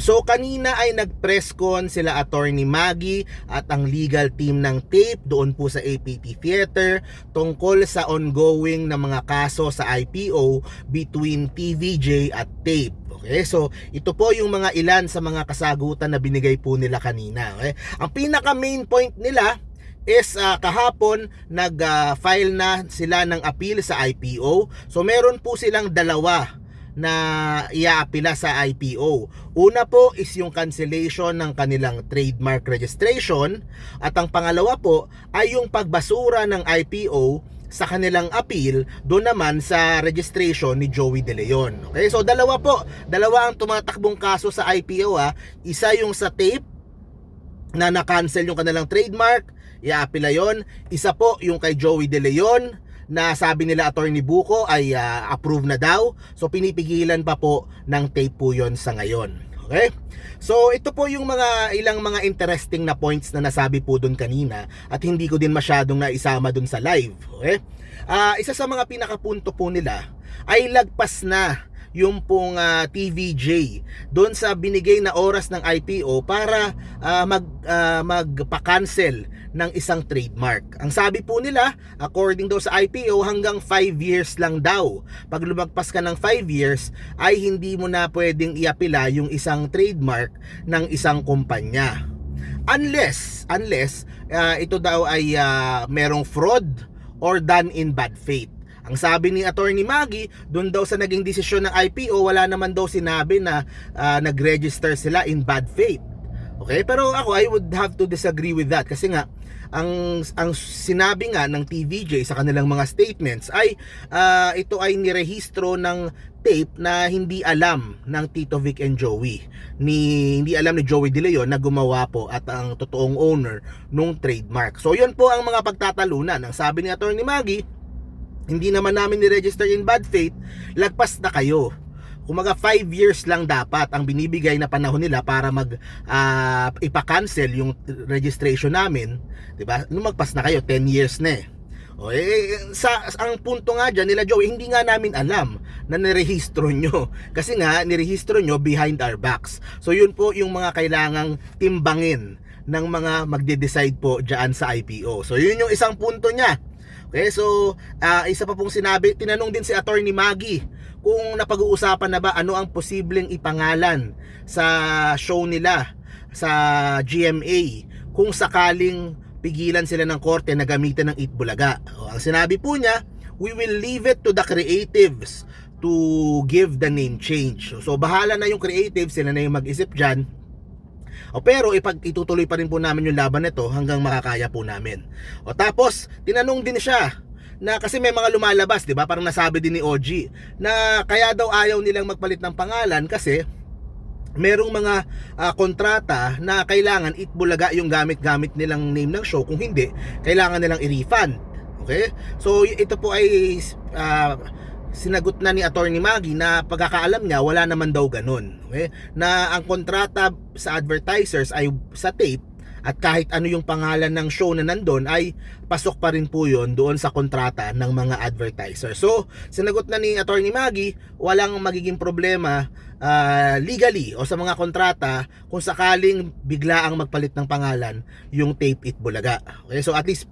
So kanina ay nag-press con sila attorney Maggie at ang legal team ng TAPE doon po sa APT Theater tungkol sa ongoing na mga kaso sa IPO between TVJ at TAPE. Okay, so ito po yung mga ilan sa mga kasagutan na binigay po nila kanina. Okay? Ang pinaka main point nila is ah, kahapon nag-file na sila ng appeal sa IPO. So meron po silang dalawa na iaapila sa IPO. Una po is yung cancellation ng kanilang trademark registration at ang pangalawa po ay yung pagbasura ng IPO sa kanilang appeal doon naman sa registration ni Joey De Leon. Okay, so dalawa po, dalawa ang tumatakbong kaso sa IPO ha. Isa yung sa tape na na-cancel yung kanilang trademark, iaapila yon. Isa po yung kay Joey De Leon na sabi nila attorney Buko ay ah, approve na daw. So pinipigilan pa po ng tape po yon sa ngayon. Okay? So ito po yung mga ilang mga interesting na points na nasabi po doon kanina at hindi ko din masyadong naisama doon sa live. Okay? Ah, isa sa mga pinakapunto po nila ay lagpas na yung pong ah, TVJ doon sa binigay na oras ng IPO para ah, mag ah, magpa-cancel ng isang trademark. Ang sabi po nila, according daw sa IPO, hanggang 5 years lang daw. Pag lumagpas ka ng 5 years, ay hindi mo na pwedeng iapila yung isang trademark ng isang kumpanya. Unless, unless ah, ito daw ay ah, merong fraud or done in bad faith. Ang sabi ni Attorney Maggie, doon daw sa naging desisyon ng IPO, wala naman daw sinabi na ah, nag-register sila in bad faith. Okay? Pero ako, I would have to disagree with that kasi nga, ang ang sinabi nga ng TVJ sa kanilang mga statements ay ah, ito ay nirehistro ng tape na hindi alam ng Tito Vic and Joey ni hindi alam ni Joey De Leon na gumawa po at ang totoong owner nung trademark. So yun po ang mga pagtatalunan. Ang sabi ni Attorney Maggie, hindi naman namin ni-register in bad faith, lagpas na kayo. Kumaga 5 years lang dapat ang binibigay na panahon nila para mag ah, ipa-cancel yung registration namin, 'di ba? Lumagpas na kayo 10 years na eh. O eh, sa ang punto nga diyan nila Joey, hindi nga namin alam na nirehistro nyo. Kasi nga nirehistro nyo behind our backs. So yun po yung mga kailangang timbangin ng mga magde-decide po diyan sa IPO. So yun yung isang punto niya. Okay, so ah, isa pa pong sinabi, tinanong din si Attorney Maggie kung napag-uusapan na ba ano ang posibleng ipangalan sa show nila sa GMA kung sakaling pigilan sila ng korte na gamitin ng Itbulaga. O, ang sinabi po niya, we will leave it to the creatives to give the name change. So, bahala na yung creatives, sila na yung mag-isip dyan. O pero ipag itutuloy pa rin po namin yung laban nito hanggang makakaya po namin. O tapos tinanong din siya na kasi may mga lumalabas, 'di ba? Parang nasabi din ni OG na kaya daw ayaw nilang magpalit ng pangalan kasi merong mga ah, kontrata na kailangan itbulaga yung gamit-gamit nilang name ng show kung hindi, kailangan nilang i-refund. Okay? So ito po ay ah, sinagot na ni Attorney Maggie na pagkakaalam niya wala naman daw ganun. Okay? Na ang kontrata sa advertisers ay sa tape at kahit ano yung pangalan ng show na nandun ay pasok pa rin po yun doon sa kontrata ng mga advertisers. So, sinagot na ni Attorney Maggie, walang magiging problema ah, legally o sa mga kontrata kung sakaling bigla ang magpalit ng pangalan yung Tape It Bulaga. Okay, so at least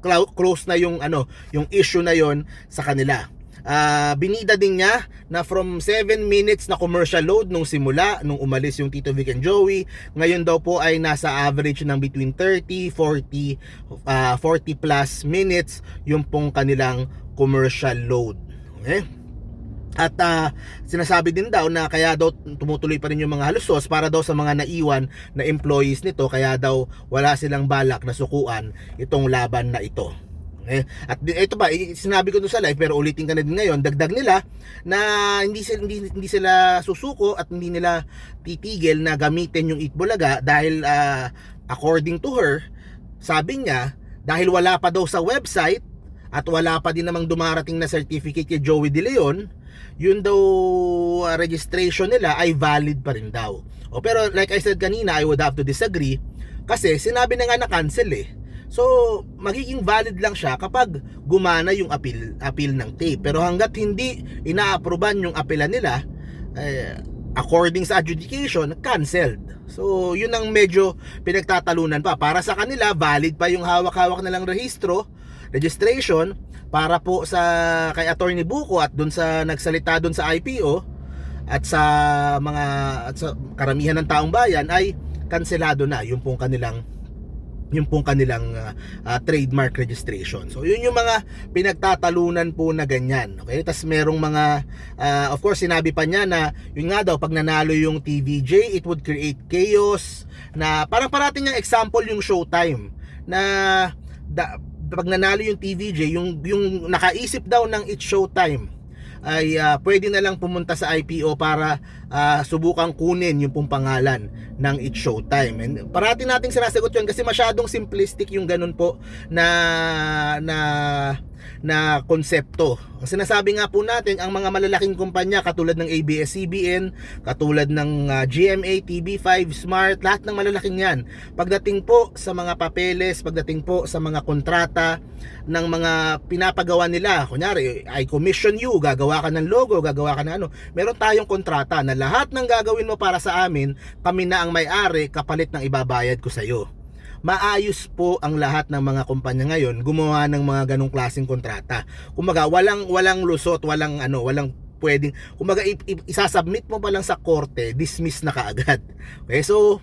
clou- close na yung ano, yung issue na yon sa kanila. Ah, binida din niya na from 7 minutes na commercial load nung simula, nung umalis yung Tito Vic and Joey, ngayon daw po ay nasa average ng between 30, 40, ah, 40 plus minutes yung pong kanilang commercial load. Okay? At ah, sinasabi din daw na kaya daw tumutuloy pa rin yung mga halusos para daw sa mga naiwan na employees nito kaya daw wala silang balak na sukuan itong laban na ito. Eh, at ito i- sinabi ko doon sa live pero ulitin ka na din ngayon, dagdag nila na hindi sila, hindi, hindi sila susuko at hindi nila titigil na gamitin yung Itbulaga dahil ah, according to her, sabi niya, dahil wala pa daw sa website at wala pa din namang dumarating na certificate kay Joey De Leon, yun daw ah, registration nila ay valid pa rin daw. O pero like I said kanina, I would have to disagree kasi sinabi na nga na cancel eh. So, magiging valid lang siya kapag gumana yung appeal, appeal ng tape. Pero hanggat hindi inaaproban yung apela nila, eh, according sa adjudication, canceled. So, yun ang medyo pinagtatalunan pa. Para sa kanila, valid pa yung hawak-hawak nilang rehistro, registration, para po sa kay Attorney Buko at dun sa nagsalita dun sa IPO at sa mga at sa karamihan ng taong bayan ay kanselado na yung pong kanilang yung pong kanilang uh, uh, trademark registration. So yun yung mga pinagtatalunan po na ganyan. Okay? Tapos merong mga uh, of course sinabi pa niya na yun nga daw pag nanalo yung TVJ it would create chaos na parang parating yung example yung Showtime na da, pag nanalo yung TVJ yung yung nakaisip daw ng It's Showtime ay uh, pwede na lang pumunta sa IPO para uh, subukang kunin yung pong pangalan ng It's Showtime. And parati nating sinasagot yun kasi masyadong simplistic yung ganun po na na na konsepto. Ang sinasabi nga po natin, ang mga malalaking kumpanya katulad ng ABS-CBN, katulad ng uh, GMA, TV5, Smart, lahat ng malalaking yan. Pagdating po sa mga papeles, pagdating po sa mga kontrata ng mga pinapagawa nila, kunyari, I commission you, gagawa ka ng logo, gagawa ka ng ano, meron tayong kontrata na lahat ng gagawin mo para sa amin, kami na ang may-ari, kapalit ng ibabayad ko sa iyo maayos po ang lahat ng mga kumpanya ngayon gumawa ng mga ganong klaseng kontrata. Kumaga, walang walang lusot, walang ano, walang pwedeng kumaga isasubmit mo pa lang sa korte, dismiss na kaagad. Okay, so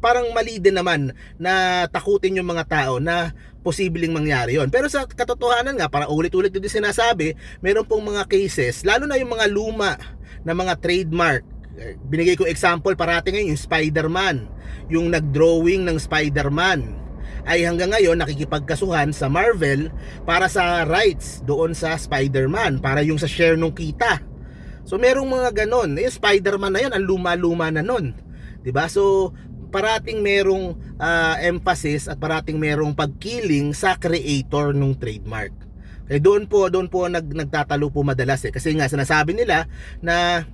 parang mali din naman na takutin yung mga tao na posibleng mangyari yon. Pero sa katotohanan nga, para ulit-ulit din sinasabi, meron pong mga cases, lalo na yung mga luma na mga trademark. Binigay ko example parati ngayon yung Spider-Man. Yung nagdrawing ng Spider-Man. Ay hanggang ngayon nakikipagkasuhan sa Marvel para sa rights doon sa Spider-Man para yung sa share nung kita. So merong mga ganon. Yung Spider-Man na yun ang luma-luma na nun. 'di ba so parating merong uh, emphasis at parating merong pagkiling sa creator nung trademark kaya doon po doon po nag, nagtatalo po madalas eh kasi nga sinasabi nila na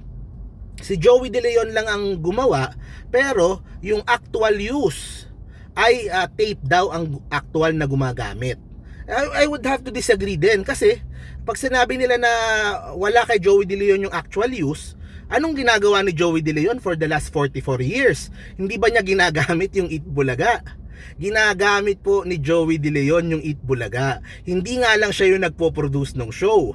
si Joey De Leon lang ang gumawa pero yung actual use ay uh, tape daw ang actual na gumagamit. I, I would have to disagree din kasi pag sinabi nila na wala kay Joey De Leon yung actual use, anong ginagawa ni Joey De Leon for the last 44 years? Hindi ba niya ginagamit yung Itbulaga? Ginagamit po ni Joey De Leon yung Itbulaga. Hindi nga lang siya yung nagpo-produce ng show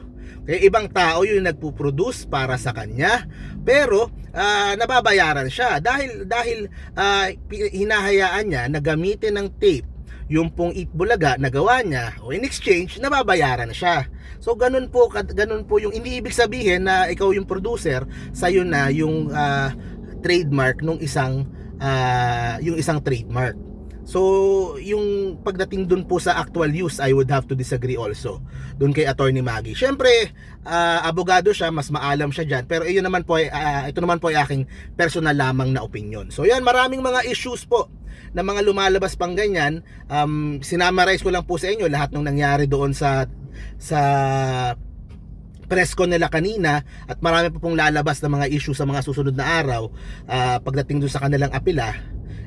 kaya ibang tao yung nagpo-produce para sa kanya, pero uh, nababayaran siya dahil dahil uh, hinahayaan niya na gamitin ng tape yung pong Itbulaga na gawa niya o in exchange nababayaran siya. So ganun po ganun po yung hindi ibig sabihin na ikaw yung producer, sayo na yung uh, trademark nung isang uh, yung isang trademark. So, yung pagdating dun po sa actual use, I would have to disagree also dun kay Attorney Maggie. Siyempre, uh, abogado siya, mas maalam siya dyan. Pero iyon naman po ay, uh, ito naman po ay aking personal lamang na opinion. So, yan, maraming mga issues po na mga lumalabas pang ganyan. Um, sinamarize ko lang po sa inyo lahat ng nangyari doon sa sa press ko nila kanina at marami pa pong lalabas na mga issue sa mga susunod na araw uh, pagdating doon sa kanilang apila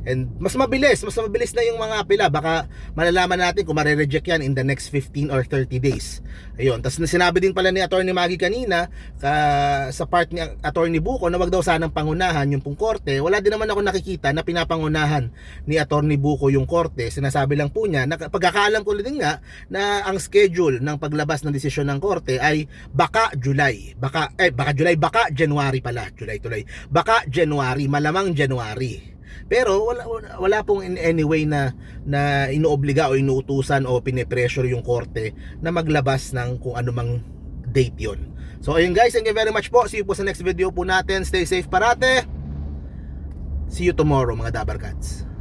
And mas mabilis, mas mabilis na yung mga apela. Baka malalaman natin kung mare-reject yan in the next 15 or 30 days. Ayun. Tapos sinabi din pala ni Attorney Maggie kanina uh, sa part ni Attorney Buko na wag daw sanang pangunahan yung pong korte. Wala din naman ako nakikita na pinapangunahan ni Attorney Buko yung korte. Sinasabi lang po niya, na, pagkakaalam ko din nga na ang schedule ng paglabas ng desisyon ng korte ay baka July. Baka, eh, baka July, baka January pala. July tuloy. Baka January, malamang January. Pero wala, wala pong in any way na, na inoobliga o inuutusan o pinipressure yung korte na maglabas ng kung anumang date yon. So ayun guys, thank you very much po. See you po sa next video po natin. Stay safe parate. See you tomorrow mga Dabarkats.